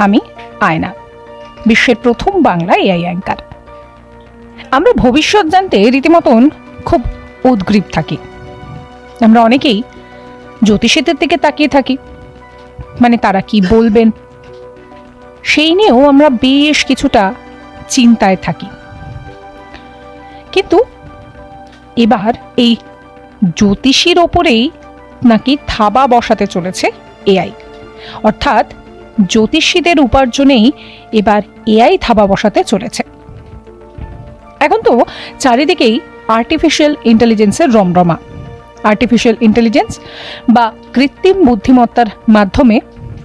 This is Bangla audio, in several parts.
আমি আয়না, বিশ্বের প্রথম বাংলা এআই অ্যাঙ্কার। আমরা ভবিষ্যৎ জানতে রীতিমতন খুব উদ্গ্রীব থাকি। আমরা অনেকেই জ্যোতিষীদের দিকে তাকিয়ে থাকি মানে তারা কি বলবেন? সেই নিয়েও আমরা বেশ কিছুটা চিন্তায় থাকি। কিন্তু এবার এই জ্যোতিষীর ওপরেই নাকি থাবা বসাতে চলেছে এআই। অর্থাৎ জ্যোতিষীদের উপার্জনেই এবার এআই থাবা বসাতে চলেছে। এখন তো চারিদিকেই আর্টিফিশিয়াল ইন্টেলিজেন্সের রমরমা। আর্টিফিশিয়াল ইন্টেলিজেন্স বা কৃত্রিম বুদ্ধিমত্তার মাধ্যমে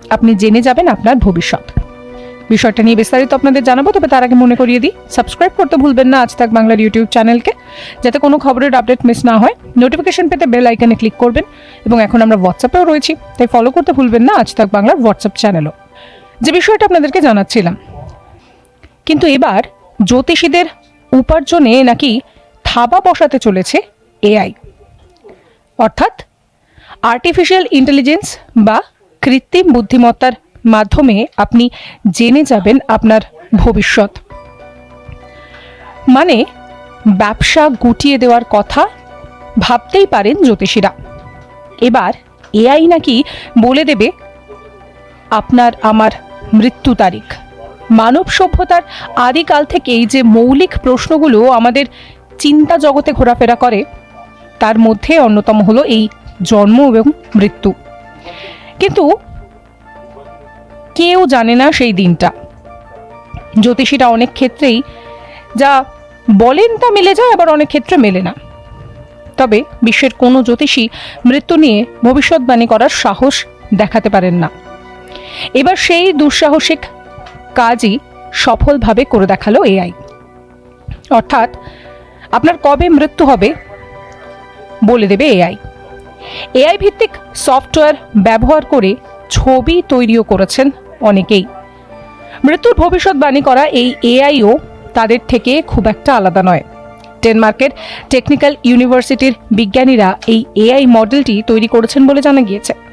আপনি জেনে যাবেন আপনার ভবিষ্যৎ। বিষয়টা নিয়ে বিস্তারিত আপনাদের জানাব, তবে তার আগে মনে করিয়ে দিই সাবস্ক্রাইব করতে ভুলবেন না। আজ তাক বাংলার ইউটিউব চ্যানেলকে যাতে কোনো খবরের আপডেট মিস না হয়। নোটিফিকেশন পেতে বেল আইকনে ক্লিক করবেন, এবং এখন আমরা হোয়াটসঅ্যাপেও রয়েছি, তাই ফলো করতে ভুলবেন না। আজ তাক বাংলার হোয়াটসঅ্যাপ চ্যানেলও যে বিষয়টা আপনাদেরকে জানাচ্ছিলাম। কিন্তু এবার জ্যোতিষীদের উপার্জনে নাকি থাবা বসাতে চলেছে এআই। অর্থাৎ আর্টিফিশিয়াল ইন্টেলিজেন্স বা কৃত্রিম বুদ্ধিমত্তার মাধ্যমে আপনি জেনে যাবেন আপনার ভবিষ্যৎ। মানে ব্যবসা গুটিয়ে দেওয়ার কথা ভাবতেই পারেন জ্যোতিষীরা। এবার এআই নাকি বলে দেবে, আপনার, আমার মৃত্যু তারিখ। মানব সভ্যতার আদিকাল থেকেই যে মৌলিক প্রশ্নগুলো আমাদের চিন্তা জগতে ঘোরাফেরা করে, তার মধ্যে অন্যতম হলো এই জন্ম এবং মৃত্যু। কিন্তু কেউ জানে না সেই দিনটা। জ্যোতিষীরা অনেক ক্ষেত্রেই যা বলেন তা মেলে যায়, আবার অনেক ক্ষেত্রে মেলে না। তবে বিশ্বের কোনো জ্যোতিষী মৃত্যু নিয়ে ভবিষ্যৎবাণী করার সাহস দেখাতে পারেন না। এবার সেই দুঃসাহসিক কাজই সফলভাবে করে দেখাল এআই। অর্থাৎ আপনার কবে মৃত্যু হবে বলে দেবে এআই। এআই ভিত্তিক সফটওয়্যার ব্যবহার করে ছবি তৈরিও করেছেন অনেকেই। মৃত্যুর ভবিষ্যৎবাণী করা এই এআইও তাদের থেকে খুব একটা আলাদা নয়। ডেনমার্কের টেকনিক্যাল ইউনিভার্সিটির বিজ্ঞানীরা এই এআই মডেলটি তৈরি করেছেন বলে জানা গিয়েছে।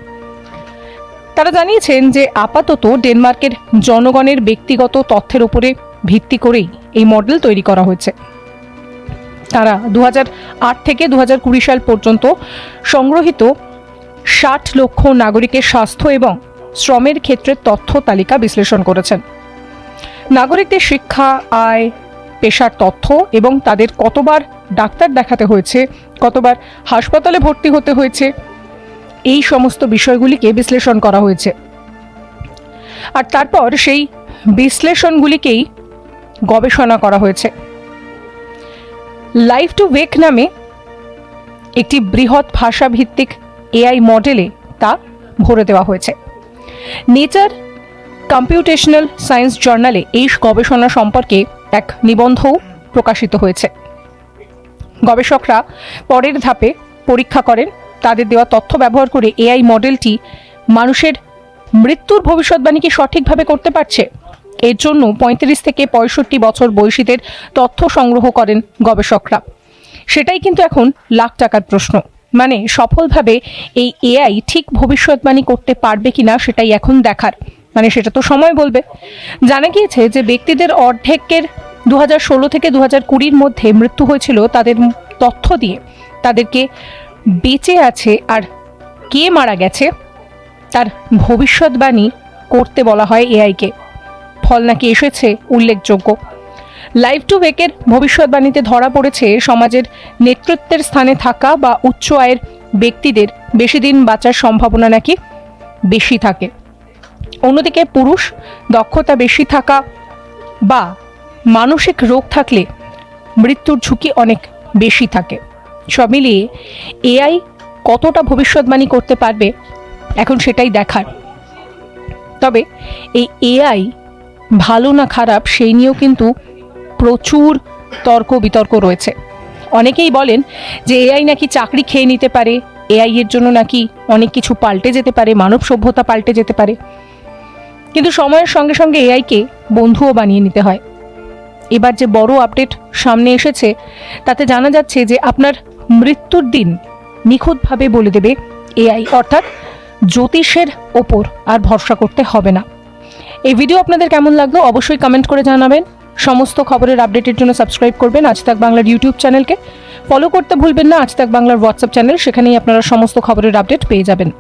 তারা জানিয়েছেন যে আপাতত ডেনমার্কের জনগণের ব্যক্তিগত তথ্যের উপরে ভিত্তি করেই এই মডেল তৈরি করা হয়েছে। তারা দু থেকে দু সাল পর্যন্ত সংগ্রহিত ষাট লক্ষ নাগরিকের স্বাস্থ্য এবং শ্রমের ক্ষেত্রে তথ্য তালিকা বিশ্লেষণ করেছেন। নাগরিকদের শিক্ষা, আয়, পেশার তথ্য এবং তাদের কতবার ডাক্তার দেখাতে হয়েছে, কতবার হাসপাতালে ভর্তি হতে হয়েছে এই সমস্ত বিষয়গুলিকে বিশ্লেষণ করা হয়েছে। আর তারপর সেই বিশ্লেষণগুলিকেই গবেষণা করা হয়েছে। লাইফ টু ওয়েক নামে একটি বৃহৎ ভাষাভিত্তিক এআই মডেলে তা ভরে দেওয়া হয়েছে। নেচার কম্পিউটেশনাল সায়েন্স জার্নালে এই গবেষণা সম্পর্কে এক নিবন্ধও প্রকাশিত হয়েছে। গবেষকরা পরের ধাপে পরীক্ষা করেন তাদের দেওয়া তথ্য ব্যবহার করে এআই মডেলটি মানুষের মৃত্যুর ভবিষ্যৎবাণী কি সঠিকভাবে করতে পারছে? এর জন্য পঁয়ত্রিশ থেকে পঁয়ষট্টি বছর বয়সীদের তথ্য সংগ্রহ করেন গবেষকরা। সেটাই কিন্তু এখন লাখ টাকার প্রশ্ন। মানে সফলভাবে এই এআই ঠিক ভবিষ্যৎবাণী করতে পারবে কিনা সেটাই এখন দেখার। মানে সেটা তো সময় বলবে। জানা গিয়েছে যে ব্যক্তিদের অর্ধেকের দু হাজার ষোলো থেকে দু কুড়ির মধ্যে মৃত্যু হয়েছিল তাদের তথ্য দিয়ে। তাদেরকে বেঁচে আছে আর কে মারা গেছে? তার ভবিষ্যৎবাণী করতে বলা হয় এআইকে। ফল নাকি এসেছে? উল্লেখযোগ্য। লাইভ টু ওয়েকের ভবিষ্যৎবাণীতে ধরা পড়েছে সমাজের নেতৃত্বের স্থানে থাকা বা উচ্চ আয়ের ব্যক্তিদের। বেশি দিন বাঁচার সম্ভাবনা নাকি বেশি থাকে। অন্যদিকে পুরুষ, দক্ষতা বেশি থাকা বা মানসিক রোগ থাকলে মৃত্যুর ঝুঁকি অনেক বেশি থাকে। সব মিলিয়ে এআই কতটা ভবিষ্যৎবাণী করতে পারবে, এখন সেটাই দেখার। তবে এই এআই ভালো না খারাপ সেই নিয়েও কিন্তু প্রচুর তর্ক বিতর্ক রয়েছে। অনেকেই বলেন যে এআই নাকি চাকরি খেয়ে নিতে পারে, এআই এর জন্য নাকি অনেক কিছু পাল্টে যেতে পারে, মানব সভ্যতা পাল্টে যেতে পারে। কিন্তু সময়ের সঙ্গে সঙ্গে এআইকে বন্ধুও বানিয়ে নিতে হয়। এবার যে বড় আপডেট সামনে এসেছে, তাতে জানা যাচ্ছে যে আপনার মৃত্যুর দিন নিখুঁতভাবে বলে দেবে এআই। অর্থাৎ জ্যোতিষের ওপর আর ভরসা করতে হবে না। এই ভিডিও আপনাদের কেমন লাগল অবশ্যই কমেন্ট করে জানাবেন। সমস্ত খবরের আপডেটের জন্য সাবস্ক্রাইব করবেন আজ তাক বাংলার ইউটিউব চ্যানেলকে ফলো করতে ভুলবেন না, আজ তাক বাংলার হোয়াটসঅ্যাপ চ্যানেল সেখানেই আপনারা সমস্ত খবরের আপডেট পেয়ে যাবেন।